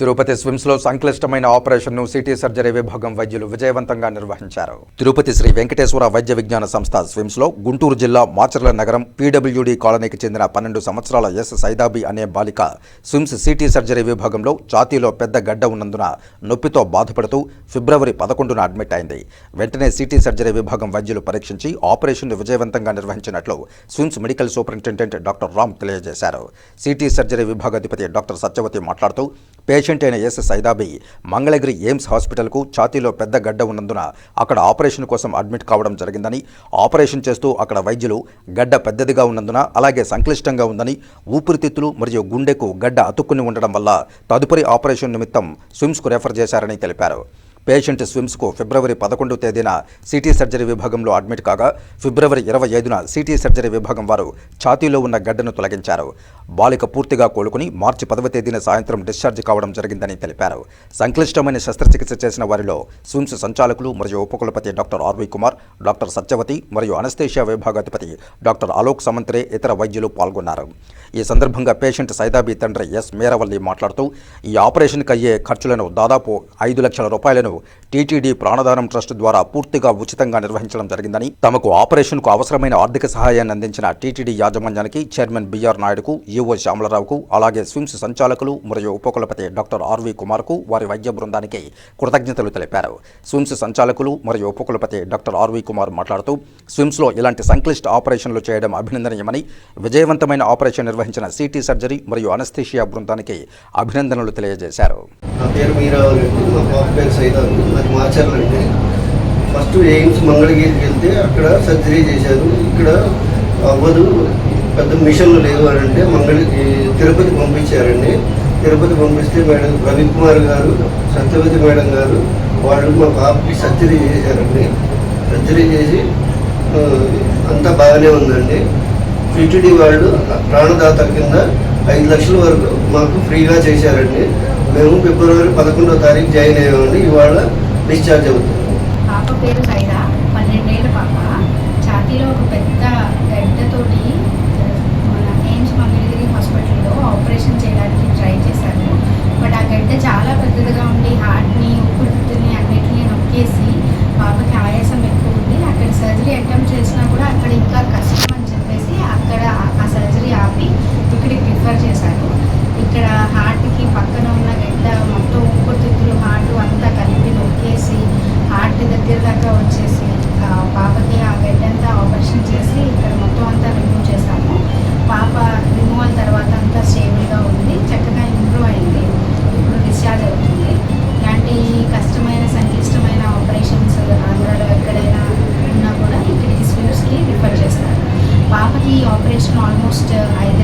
తిరుపతి స్విమ్స్లో సంక్లిష్టమైన ఆపరేషన్ను city surgery విభాగం వైద్యులు విజయవంతంగా నిర్వహించారు. తిరుపతి శ్రీ వెంకటేశ్వర వైద్య విజ్ఞాన సంస్థ స్విమ్స్లో గుంటూరు జిల్లా మాచర్ల నగరం పీడబ్ల్యూడి కాలనీకి చెందిన పన్నెండు సంవత్సరాల ఎస్ సైదాబి అనే బాలిక స్విమ్స్ సిటీ సర్జరీ విభాగంలో ఛాతీలో పెద్ద గడ్డ ఉన్నందున నొప్పితో బాధపడుతూ ఫిబ్రవరి పదకొండున అడ్మిట్ అయింది. వెంటనే సిటీ సర్జరీ విభాగం వైద్యులు పరీక్షించి ఆపరేషన్ విజయవంతంగా నిర్వహించినట్లు SVIMS medical superintendent doctor Ram తెలియజేశారు. సిటీ సర్జరీ విభాగాధిపతి డాక్టర్ సత్యవతి మాట్లాడుతూ పేషెంట్ అయిన ఎస్ సైదాబి మంగళగిరి ఎయిమ్స్ హాస్పిటల్కు ఛాతీలో పెద్ద గడ్డ ఉన్నందున అక్కడ ఆపరేషన్ కోసం అడ్మిట్ కావడం జరిగిందని ఆపరేషన్ చేస్తూ అక్కడ వైద్యులు గడ్డ పెద్దదిగా ఉన్నందున అలాగే సంక్లిష్టంగా ఉందని ఊపిరితిత్తులు మరియు గుండెకు గడ్డ అతుక్కుని ఉండడం వల్ల తదుపరి ఆపరేషన్ నిమిత్తం స్విమ్స్కు రెఫర్ చేశారని తెలిపారు. పేషెంట్ స్విమ్స్కు ఫిబ్రవరి పదకొండో తేదీన సిటీ సర్జరీ విభాగంలో అడ్మిట్ కాగా ఫిబ్రవరి ఇరవై ఐదున సిటీ సర్జరీ విభాగం వారు ఛాతీలో ఉన్న గడ్డను తొలగించారు. బాలిక పూర్తిగా కోలుకుని మార్చి పదవ తేదీన సాయంత్రం డిశ్చార్జ్ కావడం జరిగిందని తెలిపారు. సంక్లిష్టమైన శస్త్రచికిత్స చేసిన వారిలో స్విమ్స్ సంచాలకులు మరియు ఉపకులపతి doctor R V Kumar doctor Satyavathi మరియు అనస్థేషియా విభాగాధిపతి డాక్టర్ అలోక్ సమంత్రే ఇతర వైద్యులు పాల్గొన్నారు. ఈ సందర్భంగా పేషెంట్ సైదాబి తండ్రి ఎస్ మేరవల్లి మాట్లాడుతూ ఈ ఆపరేషన్కి అయ్యే ఖర్చులను దాదాపు ఐదు లక్షల రూపాయలను టీటీడీ ప్రాణదానం ట్రస్ట్ ద్వారా పూర్తిగా ఉచితంగా నిర్వహించడం జరిగిందని తమకు ఆపరేషన్కు అవసరమైన ఆర్థిక సహాయాన్ని అందించిన టీటీడీ యాజమాన్యానికి చైర్మన్ బిఆర్ నాయుడుకు ఈఓ శ్యామలరావుకు అలాగే స్విమ్స్ సంచాలకులు మరియు ఉపకులపతి డాక్టర్ ఆర్వి కుమార్కు వారి వైద్య బృందానికి కృతజ్ఞతలు తెలిపారు. స్విమ్స్ సంచాలకులు మరియు ఉపకులపతి డాక్టర్ ఆర్వి కుమార్ మాట్లాడుతూ స్విమ్స్లో ఇలాంటి సంక్లిష్ట ఆపరేషన్లు చేయడం అభినందనీయమని విజయవంతమైన ఆపరేషన్ నిర్వహించిన సిటీ సర్జరీ మరియు అనస్థీషియా బృందానికి అభినందనలు తెలియజేశారు. నా పేరు మీరావల్ మా పేరు అది మాచర్ల ఫస్ట్ ఎయిమ్స్ మంగళగిరికి వెళ్తే అక్కడ సర్జరీ చేశారు. ఇక్కడ అవ్వదు పెద్ద మిషన్లు లేవు అని అంటే మంగళ తిరుపతి పంపించారండి. తిరుపతి పంపిస్తే మేడం రవికుమార్ గారు సత్యవతి మేడం గారు వాళ్ళు మా పాపకి సర్జరీ చేశారండి. సర్జరీ చేసి అంతా బాగానే ఉందండి. టీటీడీ వాళ్ళు ప్రాణదాత కింద ఐదు లక్షల వరకు మాకు ఫ్రీగా చేశారండి. మేము ఫిబ్రవరి పదకొండో తారీఖు జాయిన్ అయ్యామండి. ఇవాళ డిశ్చార్జ్ అవుతుంది. పాప పేరు సైదా పన్నెండేళ్ళ పాప. ఛాతీలో ఒక పెద్ద almost, I